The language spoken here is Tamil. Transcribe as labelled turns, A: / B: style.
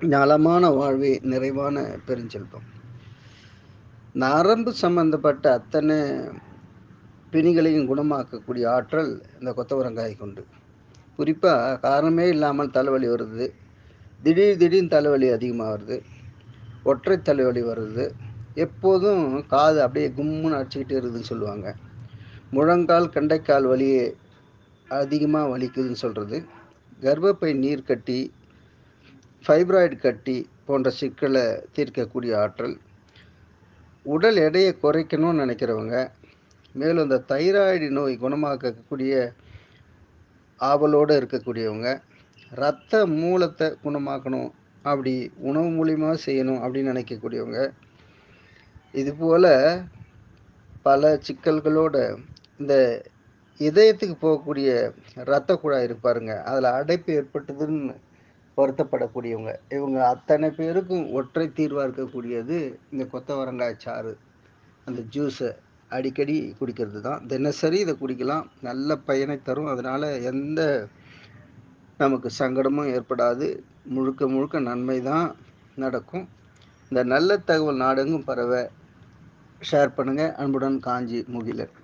A: நலமான வாழ்வே நிறைவான பெருஞ்செல்வம். நரம்பு சம்பந்தப்பட்ட அத்தனை பிணிகளையும் குணமாக்கக்கூடிய ஆற்றல் இந்த கொத்தவரங்காய் கொண்டு. குறிப்பாக காரணமே இல்லாமல் தலைவலி வருது. திடீர் திடீர்னு தலைவலி அதிகமாக வருது. ஒற்றை தலைவலி வருது. எப்போதும் காது அப்படியே கும்முன்னு அடிச்சுக்கிட்டே இருக்குதுன்னு சொல்லுவாங்க. முழங்கால் கண்டைக்கால் வலியே அதிகமாக வலிக்குதுன்னு சொல்கிறது கர்ப்பப்பை நீர் கட்டி ஃபைப்ராய்டு கட்டி போன்ற சிக்கலை தீர்க்கக்கூடிய ஆற்றல் உடல் எடையை குறைக்கணும்னு நினைக்கிறவங்க மேலும் இந்த தைராய்டு நோய் குணமாக்கக்கூடிய ஆவலோடு இருக்கக்கூடியவங்க இரத்த மூலத்தை குணமாக்கணும் அப்படி உணவு மூலியமாக செய்யணும் அப்படின்னு நினைக்கக்கூடியவங்க இதுபோல் பல சிக்கல்களோட இந்த இதயத்துக்கு போகக்கூடிய இரத்த குழாய் இருப்பாருங்க அதில் அடைப்பு ஏற்பட்டதுன்னு வருத்தப்படக்கூடியவங்க இவங்க அத்தனை பேருக்கும் ஒற்றை தீர்வாக இருக்கக்கூடியது இந்த கொத்தவரங்காய் சாறு. அந்த ஜூஸை அடிக்கடி குடிக்கிறது தான். தினசரி இதை குடிக்கலாம். நல்ல பயனை தரும். அதனால் எந்த நமக்கு சங்கடமும் ஏற்படாது. முழுக்க முழுக்க நன்மை தான் நடக்கும். இந்த நல்ல தகவல் நாடெங்கும் பரவ ஷேர் பண்ணுங்கள் அன்புடன் காஞ்சி முகிலன்.